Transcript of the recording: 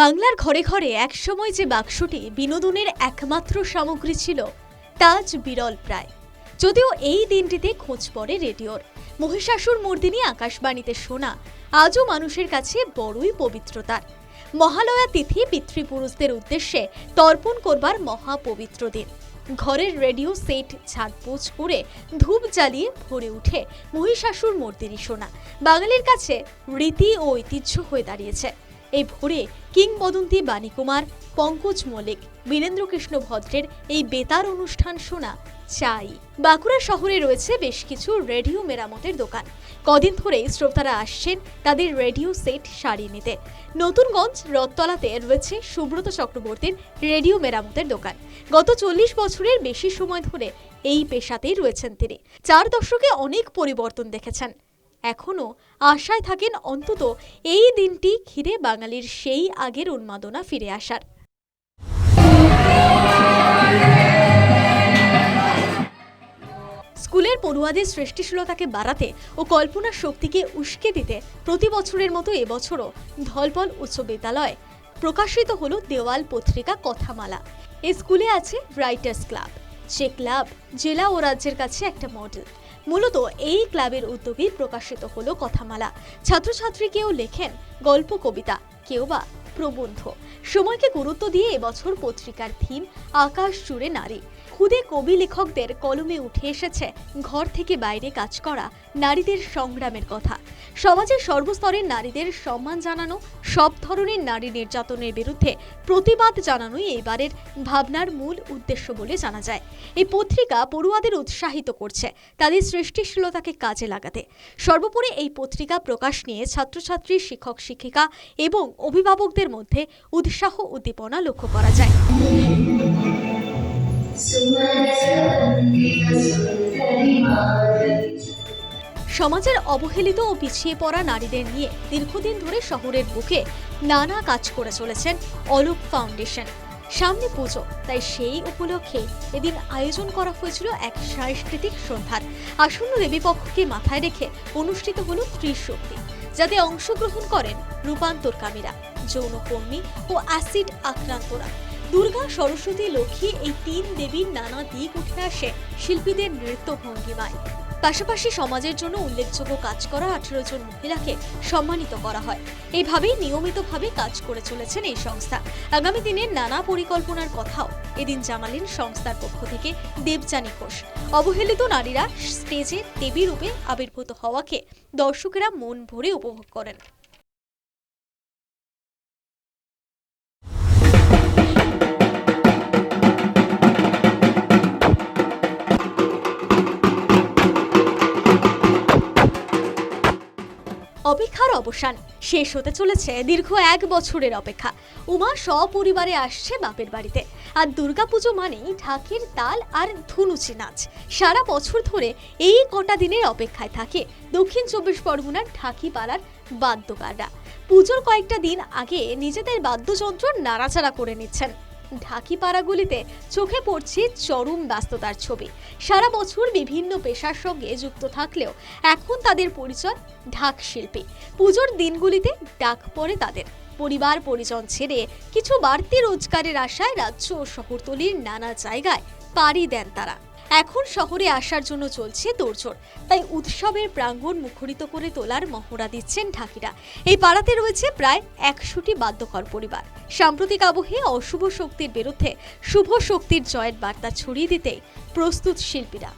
বাংলার ঘরে ঘরে একসময় যে বাক্সটি বিনোদনের একমাত্র সামগ্রী ছিল তাজ বিরল প্রায়। যদিও এই দিনটিতে খোঁজ পড়ে রেডিওর। মহিষাসুর মর্দিনী আকাশবাণীতে শোনা, আজও মানুষের কাছে বড়ই পবিত্রতার। মহালয়া তিথি পিতৃপুরুষদের উদ্দেশ্যে তর্পণ করবার মহাপবিত্র দিন। ঘরের রেডিও সেট ঝাড়পোছ করে ধূপ জ্বালিয়ে ভরে উঠে মহিষাসুর মর্দিনী শোনা। বাঙালির কাছে রীতি ও ঐতিহ্য হয়ে দাঁড়িয়েছে। এই ভোরে কিংবদন্তি বাণীকুমার, পঙ্কজ মল্লিক, বীরেন্দ্রকৃষ্ণ ভদ্রের এই বেতার অনুষ্ঠান শোনা চাই। বাঁকুড়া শহরে রয়েছে বেশ কিছু রেডিও মেরামতের দোকান। কদিন ধরেই শ্রোতারা আসছেন তাদের রেডিও সেট সারিয়ে নিতে। নতুনগঞ্জ রথতলাতে রয়েছে সুব্রত চক্রবর্তীর রেডিও মেরামতের দোকান। গত চল্লিশ বছরের বেশি সময় ধরে এই পেশাতেই রয়েছেন তিনি। চার দশকে অনেক পরিবর্তন দেখেছেন। এখনও আশায় থাকেন অন্তত এই দিনটি ঘিরে বাঙালির সেই আগের উন্মাদনা ফিরে আসার। স্কুলের পড়ুয়াদের সৃষ্টিশীলতাকে বাড়াতে ও কল্পনার শক্তিকে উস্কে দিতে প্রতি বছরের মতো এবছরও ধলপল উচ্চ বিদ্যালয়ে প্রকাশিত হলো দেওয়াল পত্রিকা কথামালা। এই স্কুলে আছে রাইটার্স ক্লাব যে ক্লাব জেলা ও রাজ্যের কাছে একটা মডেল। মূলত এই ক্লাবের উদ্যোগেই প্রকাশিত হলো কথামালা। ছাত্রছাত্রী কেউ লেখেন গল্প কবিতা কেউ বা প্রবন্ধ। সময়কে গুরুত্ব দিয়ে এবছর পত্রিকার থিম, আকাশ জুড়ে নারী। খুদে কবি লেখকদের কলমে উঠে এসেছে ঘর থেকে বাইরে কাজ করা নারীদের সংগ্রামের কথা। সমাজের সর্বস্তরের নারীদের সম্মান জানানো, সব ধরনের নারী নির্যাতনের বিরুদ্ধে প্রতিবাদ জানানোই এবারের ভাবনার মূল উদ্দেশ্য বলে জানা যায়। এই পত্রিকা পড়ুয়াদের উৎসাহিত করছে, তাদের সৃষ্টিশীলতাকে কাজে লাগাতে। সর্বোপরি এই পত্রিকা প্রকাশ নিয়ে ছাত্রছাত্রী, শিক্ষক, শিক্ষিকা এবং অভিভাবকদের মধ্যে উৎসাহ উদ্দীপনা লক্ষ্য করা যায়। সমাজের অবহেলিত ও পিছিয়ে পড়া নারীদের নিয়ে দীর্ঘদিন ধরে শহরের বুকে নানা কাজ করে চলেছেন অলোক ফাউন্ডেশন। সামনে পুজো, তাই সেই উপলক্ষে এদিন আয়োজন করা হয়েছিল এক সাংস্কৃতিক সন্ধ্যার। আসন্ন দেবীপক্ষকে মাথায় রেখে অনুষ্ঠিত হল ত্রিশক্তি, যাতে অংশগ্রহণ করেন রূপান্তরকামীরা। যৌনকর্মী ও অ্যাসিড আক্রান্তরা। দুর্গা সরস্বতী লক্ষ্মী এই তিন দেবীর নানা দিক উঠে আসে শিল্পীদের নৃত্য ভঙ্গিমায়। পাশাপাশি সমাজের জন্য উল্লেখযোগ্য কাজ করা আঠেরো জন মহিলাকে সম্মানিত করা হয়। এইভাবেই নিয়মিতভাবে কাজ করে চলেছেন এই সংস্থা। আগামী দিনের নানা পরিকল্পনার কথাও এদিন জানালেন সংস্থার পক্ষ থেকে দেবযানী ঘোষ। অবহেলিত নারীরা স্টেজে দেবী রূপে আবির্ভূত হওয়াকে দর্শকেরা মন ভরে উপভোগ করেন। অপেক্ষার অবসান। শেষ হতে চলেছে দীর্ঘ এক বছরের অপেক্ষা। উমা সপরিবারে আসছে বাপের বাড়িতে। আর দুর্গাপুজো মানেই ঢাকের তাল আর ধুনুচি নাচ। সারা বছর ধরে এই কটা দিনের অপেক্ষায় থাকে দক্ষিণ চব্বিশ পরগনার ঢাকি পাড়ার বাদ্যকাররা পুজোর কয়েকটা দিন আগে নিজেদের বাদ্যযন্ত্র নাড়াচাড়া করে নিচ্ছেন। ঢাকি পাড়াগুলিতে চোখে পড়ছে চরম ব্যস্ততার ছবি। সারা বছর বিভিন্ন পেশার সঙ্গে যুক্ত থাকলেও এখন তাদের পরিচয় ঢাক শিল্পী। পুজোর দিনগুলিতে ডাক পড়ে তাদের। পরিবার পরিজন ছেড়ে কিছু বাড়তি রোজগারের আশায় রাজ্য ও শহরতলির নানা জায়গায় পাড়ি দেন তারা। এখন শহরে আসার জন্য চলছে তোড়জোড় তাই উৎসবের প্রাঙ্গণ মুখরিত করে তোলার মহড়া দিচ্ছেন ঢাকিরা। এই পাড়াতে রয়েছে প্রায় একশোটি বাদ্যকর পরিবার। সাম্প্রতিক আবহে অশুভ শক্তির বিরুদ্ধে শুভ শক্তির জয়ের বার্তা ছড়িয়ে দিতে প্রস্তুত শিল্পীরা।